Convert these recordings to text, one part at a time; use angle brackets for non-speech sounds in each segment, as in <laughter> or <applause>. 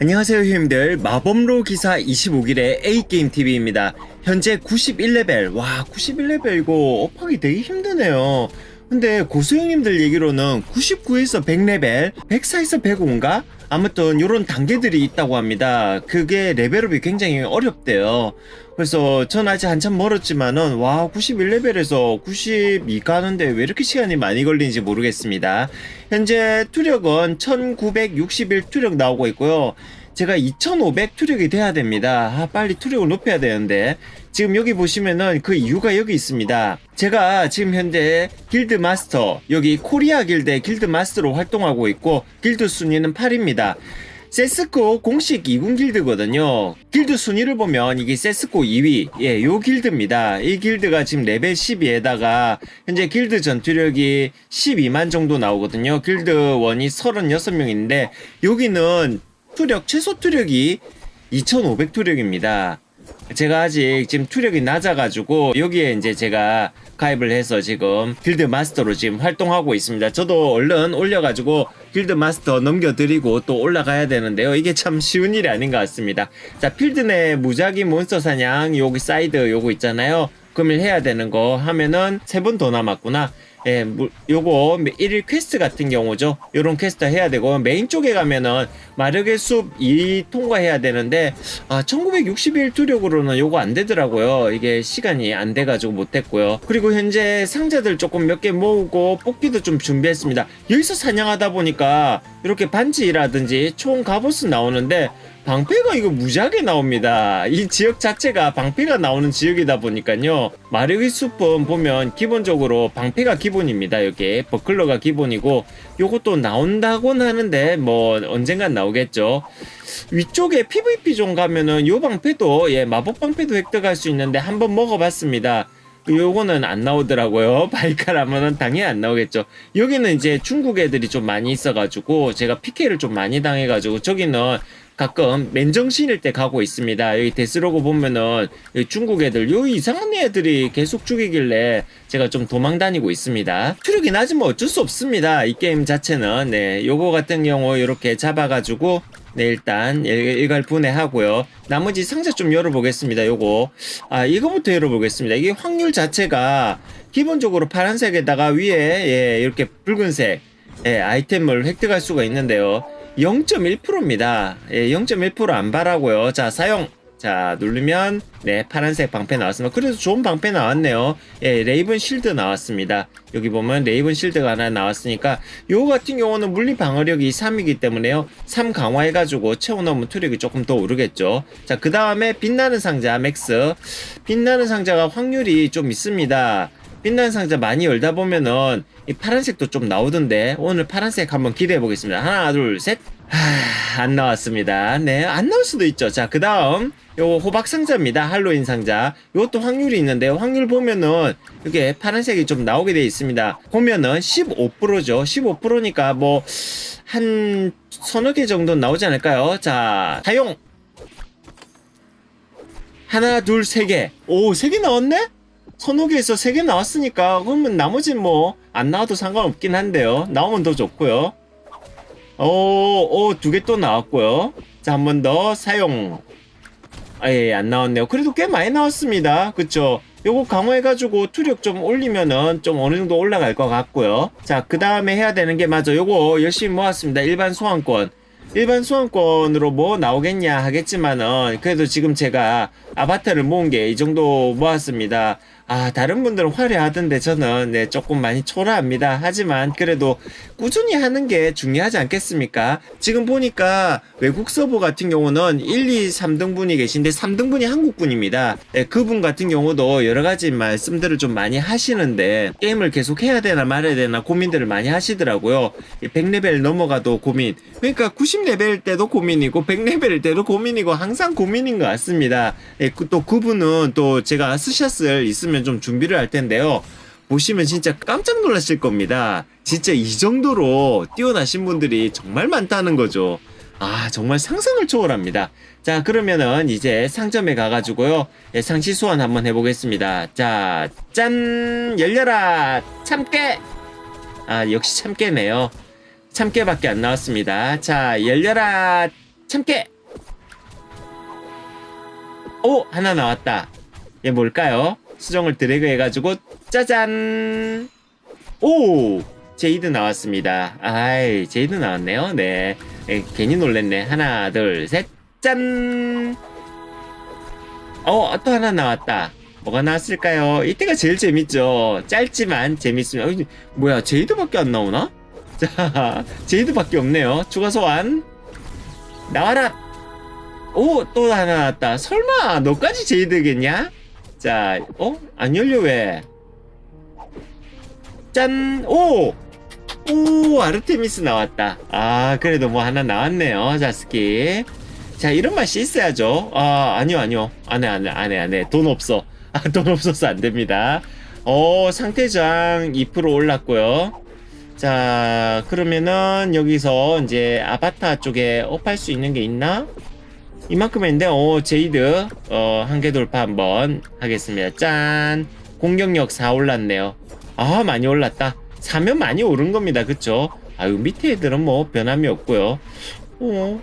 안녕하세요 휴님들. 마법로 기사 25길의 A게임TV입니다. 현재 91레벨. 와 91레벨 이거 업하기 되게 힘드네요. 근데 고수형님들 얘기로는 99에서 100레벨 104에서 105인가? 아무튼 요런 단계들이 있다고 합니다 그게 레벨업이 굉장히 어렵대요 그래서 전 아직 한참 멀었지만은 와 91레벨에서 92 가는데 왜 이렇게 시간이 많이 걸리는지 모르겠습니다 현재 투력은 1961 투력 나오고 있고요 제가 2500 투력이 돼야 됩니다. 아, 빨리 투력을 높여야 되는데. 지금 여기 보시면은 그 이유가 여기 있습니다. 제가 지금 현재 길드 마스터, 여기 코리아 길드의 길드 마스터로 활동하고 있고, 길드 순위는 8입니다. 세스코 공식 2군 길드거든요. 길드 순위를 보면 이게 세스코 2위. 예, 요 길드입니다. 이 길드가 지금 레벨 12에다가 현재 길드 전투력이 12만 정도 나오거든요. 길드원이 36명인데 여기는 투력 최소 투력이 2500 투력입니다. 제가 아직 지금 투력이 낮아가지고 여기에 이제 제가 가입을 해서 지금 길드 마스터로 지금 활동하고 있습니다. 저도 얼른 올려가지고 길드 마스터 넘겨드리고 또 올라가야 되는데요. 이게 참 쉬운 일이 아닌 것 같습니다. 자, 필드 내 무작위 몬스터 사냥 여기 사이드 요거 있잖아요. 금일 해야 되는 거 하면은 세 번 더 남았구나. 예, 물- 요거 1일 퀘스트 같은 경우죠. 요런 퀘스트 해야 되고 메인 쪽에 가면은 마력의 숲2 통과해야 되는데 아, 1961 투력으로는 요거 안 되더라고요. 이게 시간이 안 돼 가지고 못 했고요. 그리고 현재 상자들 조금 몇 개 모으고 뽑기도 좀 준비했습니다. 여기서 사냥하다 보니까 이렇게 반지라든지 총 갑옷은 나오는데 방패가 이거 무지하게 나옵니다. 이 지역 자체가 방패가 나오는 지역이다 보니까요. 마력의 숲은 보면 기본적으로 방패가 기 본입니다. 여기 버클러가 기본이고 요것도 나온다고는 하는데 뭐 언젠간 나오겠죠. 위쪽에 PVP 좀 가면은 요 방패도 예 마법 방패도 획득할 수 있는데 한번 먹어봤습니다. 요거는 안 나오더라고요. <laughs> 발카라면은 당연히 안 나오겠죠. 여기는 이제 중국 애들이 좀 많이 있어가지고 제가 PK를 좀 많이 당해가지고 저기는 가끔 맨정신일 때 가고 있습니다. 여기 데스로고 보면은 중국 애들, 요 이상한 애들이 계속 죽이길래 제가 좀 도망 다니고 있습니다. 투력이 낮으면 어쩔 수 없습니다. 이 게임 자체는. 네, 요거 같은 경우 이렇게 잡아가지고 네, 일단 일- 일괄 분해하고요. 나머지 상자 좀 열어보겠습니다. 요거. 아, 이거부터 열어보겠습니다. 이게 확률 자체가 기본적으로 파란색에다가 위에 예, 이렇게 붉은색 예, 아이템을 획득할 수가 있는데요. 0.1%입니다. 예, 0.1%안 바라고요. 자, 사용. 자, 누르면 네, 파란색 방패 나왔습니다. 그래도 좋은 방패 나왔네요. 예, 레이븐 실드 나왔습니다. 여기 보면 레이븐 실드가 하나 나왔으니까 요 같은 경우는 물리 방어력이 3이기 때문에요. 3 강화해 가지고 채워넣으면 투력이 조금 더 오르겠죠. 자, 그 다음에 빛나는 상자 맥스. 빛나는 상자가 확률이 좀 있습니다. 빛나는 상자 많이 열다 보면은 이 파란색도 좀 나오던데 오늘 파란색 한번 기대해 보겠습니다. 하나, 둘, 셋. 하, 안 나왔습니다. 네, 안 나올 수도 있죠. 자, 그 다음, 요 호박 상자입니다. 할로윈 상자. 요것도 확률이 있는데, 확률 보면은, 이게 파란색이 좀 나오게 되어 있습니다. 보면은 15%죠. 15%니까 뭐, 한 서너 개 정도 나오지 않을까요? 자, 사용! 하나, 둘, 세 개. 오, 세 개 나왔네? 서너 개에서 세 개 나왔으니까, 그러면 나머지는 뭐, 안 나와도 상관없긴 한데요. 나오면 더 좋고요. 오, 오, 두 개 또 나왔고요. 자, 한 번 더 사용. 아, 예, 안 나왔네요. 그래도 꽤 많이 나왔습니다. 그쵸? 요거 강화해가지고 투력 좀 올리면은 좀 어느 정도 올라갈 것 같고요. 자, 그 다음에 해야 되는 게 맞아. 요거 열심히 모았습니다. 일반 소환권. 일반 소환권으로 뭐 나오겠냐 하겠지만은 그래도 지금 제가 아바타를 모은 게 이 정도 모았습니다. 아 다른 분들은 화려하던데 저는 네 조금 많이 초라합니다. 하지만 그래도 꾸준히 하는 게 중요하지 않겠습니까? 지금 보니까 외국 서버 같은 경우는 1, 2, 3등분이 계신데 3등분이 한국분입니다. 네, 그분 같은 경우도 여러 가지 말씀들을 좀 많이 하시는데 게임을 계속 해야 되나 말아야 되나 고민들을 많이 하시더라고요. 100레벨 넘어가도 고민. 그러니까 90레벨 때도 고민이고 100레벨 때도 고민이고 항상 고민인 것 같습니다. 예, 그- 또 그분은 또 제가 스샷을 있으면 좀 준비를 할 텐데요. 보시면 진짜 깜짝 놀라실 겁니다. 진짜 이 정도로 뛰어나신 분들이 정말 많다는 거죠. 아, 정말 상상을 초월합니다. 자, 그러면은 이제 상점에 가가지고요. 예, 상시 소환 한번 해보겠습니다. 자, 짠! 열려라! 참깨! 아, 역시 참깨네요. 참깨밖에 안 나왔습니다. 자, 열려라! 참깨 오 하나 나왔다 얘 뭘까요 수정을 드래그 해가지고 짜잔 오 제이드 나왔습니다 아이 제이드 나왔네요 네 에, 괜히 놀랬네 하나 둘 셋 짠 어, 또 하나 나왔다. 뭐가 나왔을까요? 이때가 제일 재밌죠. 짧지만 재밌으면. 어, 뭐야, 제이드밖에 안 나오나? <laughs> 자, 제이드밖에 없네요. 추가 소환. 나와라! 오, 또 하나 나왔다. 설마, 너까지 제이드겠냐? 자, 어? 안 열려, 왜? 짠! 오! 오, 아르테미스 나왔다. 아, 그래도 뭐 하나 나왔네요, 자스키. 자 이런 맛이 있어야죠 아 아니요 아니요 안 해 안 해 안 해 안 해 돈 없어 아 돈 없어서 안 됩니다 어 상태장 2% 올랐고요 자 그러면은 여기서 이제 아바타 쪽에 업할 수 있는 게 있나 이만큼인데 어 제이드 어 한계 돌파 한번 하겠습니다. 짠. 공격력 4 올랐네요. 아 많이 올랐다. 사면 많이 오른 겁니다. 그쵸? 아유 밑에 애들은 뭐 변함이 없고요. 어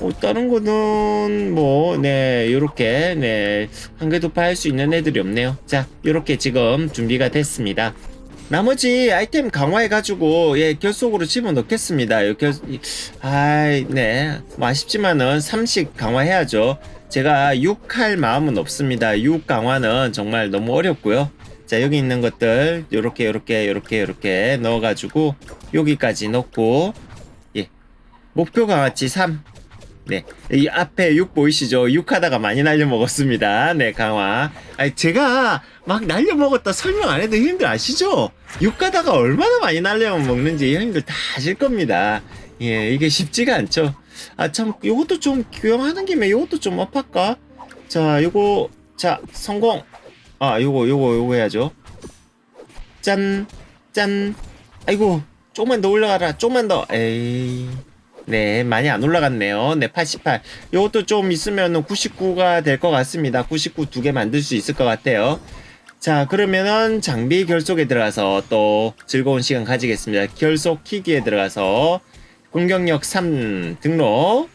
어, 다른 거는 뭐, 네, 요렇게, 네, 한개 도파할 수 있는 애들이 없네요. 자, 요렇게 지금 준비가 됐습니다. 나머지 아이템 강화해가지고, 예, 결속으로 집어넣겠습니다. 요 결, 이- 아이, 네, 뭐 아쉽지만은 3씩 강화해야죠. 제가 6할 마음은 없습니다. 6 강화는 정말 너무 어렵고요. 자, 여기 있는 것들, 요렇게, 요렇게, 요렇게, 요렇게 넣어가지고, 여기까지 넣고, 예, 목표 강화치 3. 네. 이 앞에 6 보이시죠? 6 하다가 많이 날려먹었습니다. 네, 강화. 아니, 제가 막 날려먹었다 설명 안 해도 형님들 아시죠? 6 가다가 얼마나 많이 날려먹는지 형님들 다 아실 겁니다. 예, 이게 쉽지가 않죠. 아, 참, 요것도 좀 교양하는 김에 요것도 좀 업할까? 자, 요거, 자, 성공. 아, 요거, 요거, 요거 해야죠. 짠, 짠. 아이고, 조금만 더 올라가라. 조금만 더. 에이. 네, 많이 안 올라갔네요. 네, 88. 이것도 좀 있으면 99가 될 것 같습니다. 99 두 개 만들 수 있을 것 같아요. 자, 그러면은 장비 결속에 들어가서 또 즐거운 시간 가지겠습니다. 결속 키기에 들어가서 공격력 3 등록.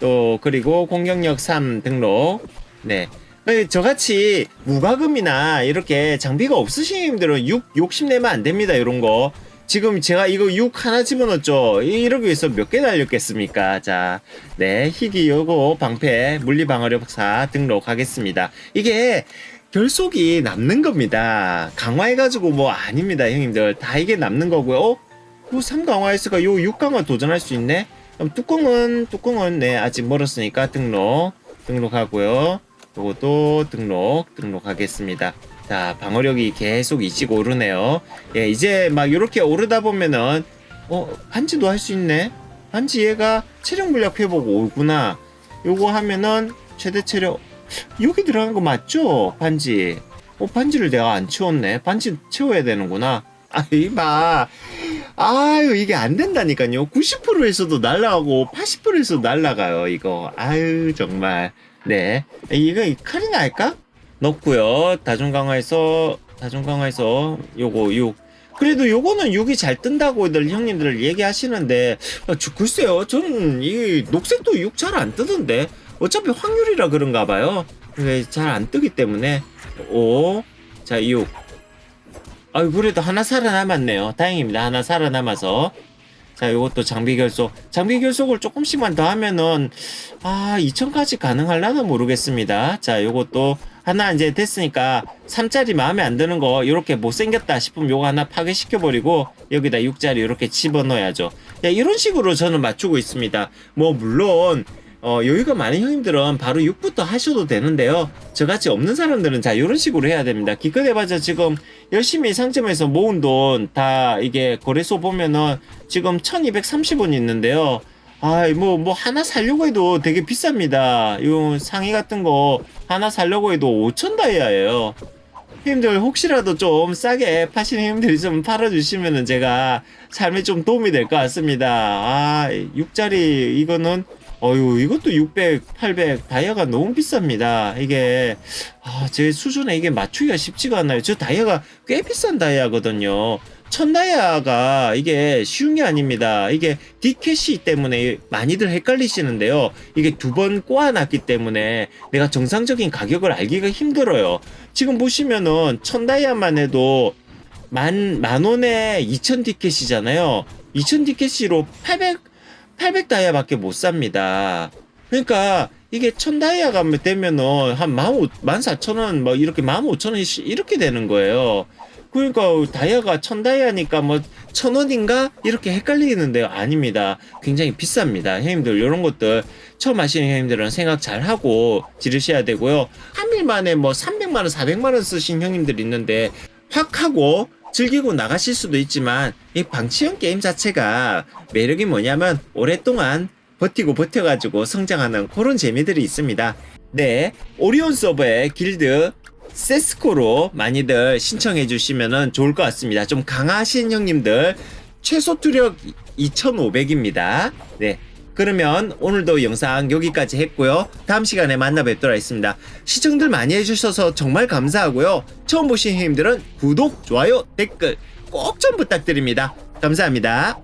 또, 그리고 공격력 3 등록. 네. 네, 저같이 무과금이나 이렇게 장비가 없으신 분들은 6, 욕심내면 안 됩니다. 이런 거. 지금 제가 이거 6 하나 집어넣었죠. 이- 이러기 위해서 몇개 달렸겠습니까? 자, 네, 희귀 요거 방패 물리 방어력 4 등록하겠습니다. 이게 결속이 남는 겁니다. 강화해가지고 뭐 아닙니다, 형님들. 다 이게 남는 거고요. 어? 요 3 강화했으니까 요 6 강화 도전할 수 있네? 그럼 뚜껑은, 뚜껑은 네, 아직 멀었으니까 등록, 등록하고요. 요것도 등록, 등록하겠습니다. 자, 방어력이 계속 이치고 오르네요. 예, 이제 막 이렇게 오르다 보면은 어 반지도 할 수 있네. 반지 얘가 체력 물약 회복 오구나. 요거 하면은 최대 체력 여기 들어간 거 맞죠? 반지. 어 반지를 내가 안 채웠네. 반지 채워야 되는구나. <laughs> 아 이 봐. 아유 이게 안 된다니까요. 90%에서도 날라가고 80%에서도 날라가요. 이거. 아유 정말. 네. 이거 칼이나 할까? 넣고요. 다중강화에서 다중강화에서 요거 6. 그래도 요거는 6이 잘 뜬다고들 형님들 얘기하시는데 아, 저, 글쎄요. 저는 이 녹색도 6 잘 안 뜨던데. 어차피 확률이라 그런가 봐요. 잘안 뜨기 때문에 5. 자, 6. 아유 그래도 하나 살아남았네요. 다행입니다. 하나 살아남아서 자, 요것도 장비 결속. 장비 결속을 조금씩만 더 하면은, 아, 2000까지 가능할라나 모르겠습니다. 자, 요것도 하나 이제 됐으니까, 3짜리 마음에 안 드는 거, 요렇게 못생겼다 싶으면 요거 하나 파괴시켜버리고, 여기다 6짜리 요렇게 집어넣어야죠. 야, 이런 식으로 저는 맞추고 있습니다. 뭐, 물론, 어, 여유가 많은 형님들은 바로 6부터 하셔도 되는데요. 저같이 없는 사람들은 자, 이런 식으로 해야 됩니다. 기껏해봤자 지금 열심히 상점에서 모은 돈 다 이게 거래소 보면은 지금 1230원 있는데요. 아, 뭐, 뭐, 하나 살려고 해도 되게 비쌉니다. 이 상의 같은 거 하나 살려고 해도 5천 다이아예요. 형님들 혹시라도 좀 싸게 파시는 형님들이 좀 팔아주시면은 제가 삶에 좀 도움이 될 것 같습니다. 아, 6짜리 이거는 어유 이것도 600, 800 다이아가 너무 비쌉니다. 이게 아, 제 수준에 이게 맞추기가 쉽지가 않아요. 저 다이아가 꽤 비싼 다이아거든요. 천다이아가 이게 쉬운 게 아닙니다. 이게 디캐시 때문에 많이들 헷갈리시는데요. 이게 두 번 꼬아놨기 때문에 내가 정상적인 가격을 알기가 힘들어요. 지금 보시면은 천다이아만 해도 만, 만 원에 2천 디켓이잖아요. 2천 디켓으로 800, 800 다이아밖에 못 삽니다. 그러니까 이게 천 다이아가 되면은 한 15,000, 14,000원, 뭐 이렇게 15,000원 이렇게 되는 거예요. 그러니까 다이아가 천 다이아니까 뭐 천 원인가 이렇게 헷갈리는데요. 아닙니다. 굉장히 비쌉니다. 형님들 이런 것들 처음 하시는 형님들은 생각 잘 하고 지르셔야 되고요. 한 밀만에 뭐 300만 원, 400만 원 쓰신 형님들 있는데 확 하고 즐기고 나가실 수도 있지만 이 방치형 게임 자체가 매력이 뭐냐면 오랫동안 버티고 버텨가지고 성장하는 그런 재미들이 있습니다. 네, 오리온 서버의 길드 세스코로 많이들 신청해 주시면 좋을 것 같습니다. 좀 강하신 형님들 최소 투력 2500입니다. 네. 그러면 오늘도 영상 여기까지 했고요. 다음 시간에 만나 뵙도록 하겠습니다. 시청들 많이 해주셔서 정말 감사하고요. 처음 보신 형님들은 구독, 좋아요, 댓글 꼭 좀 부탁드립니다. 감사합니다.